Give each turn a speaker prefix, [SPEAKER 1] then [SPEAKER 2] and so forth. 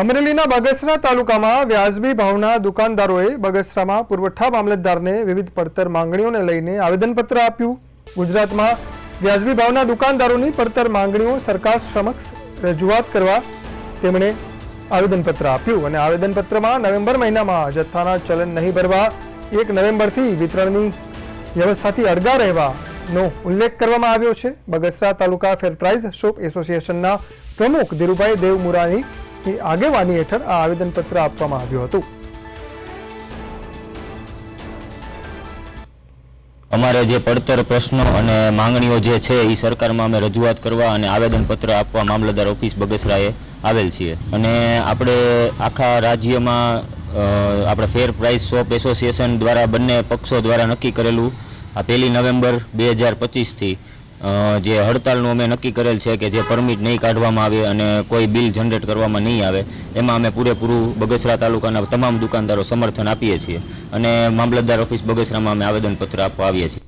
[SPEAKER 1] અમરેલીના બગસરા તાલુકામાં વ્યાજબી ભાવના દુકાનદારોએ બગસરામાં પુરવઠા મામલતદારને વિવિધ પડતર માંગણીઓને લઈને આવેદનપત્ર આપ્યું. ગુજરાતમાં વ્યાજબી ભાવના દુકાનદારોની પડતર માંગણીઓ સરકાર સમક્ષ રજૂઆત કરવા તેમણે આવેદનપત્ર આપ્યું અને આવેદનપત્રમાં નવેમ્બર મહિનામાં જથ્થાના ચલન નહીં ભરવા, એક નવેમ્બરથી વિતરણની વ્યવસ્થાથી અડગા રહેવાનો ઉલ્લેખ કરવામાં આવ્યો છે. Bagasara taluka fair price shop એસોસિએશનના પ્રમુખ ધીરુભાઈ દેવમુરાની ની આગેવાની હેઠળ આ આવેદનપત્ર આપવામાં આવ્યું હતું.
[SPEAKER 2] અમારે જે પડતર પ્રશ્નો અને માંગણીઓ જે છે એ સરકારમાં અમે રજૂઆત કરવા અને આવેદનપત્ર આપવા મામલતદાર ઓફિસ બગસરાએ આવેલ છીએ. અને આપણે આખા રાજ્યમાં આપણે ફેર પ્રાઇસ શોપ એસોસિએશન દ્વારા બંને પક્ષો દ્વારા નક્કી કરેલું આ પહેલી નવેમ્બર બે હજાર પચીસથી જે હડતાલનું અમે નક્કી કરેલ છે કે જે પરમિટ નહીં કાઢવામાં આવે અને કોઈ બિલ જનરેટ કરવામાં નહીં આવે, એમાં અમે પૂરેપૂરું બગસરા તાલુકાના તમામ દુકાનદારો સમર્થન આપીએ છીએ અને મામલતદાર ઓફિસ બગસરામાં અમે આવેદનપત્ર આપવા આવીએ છીએ.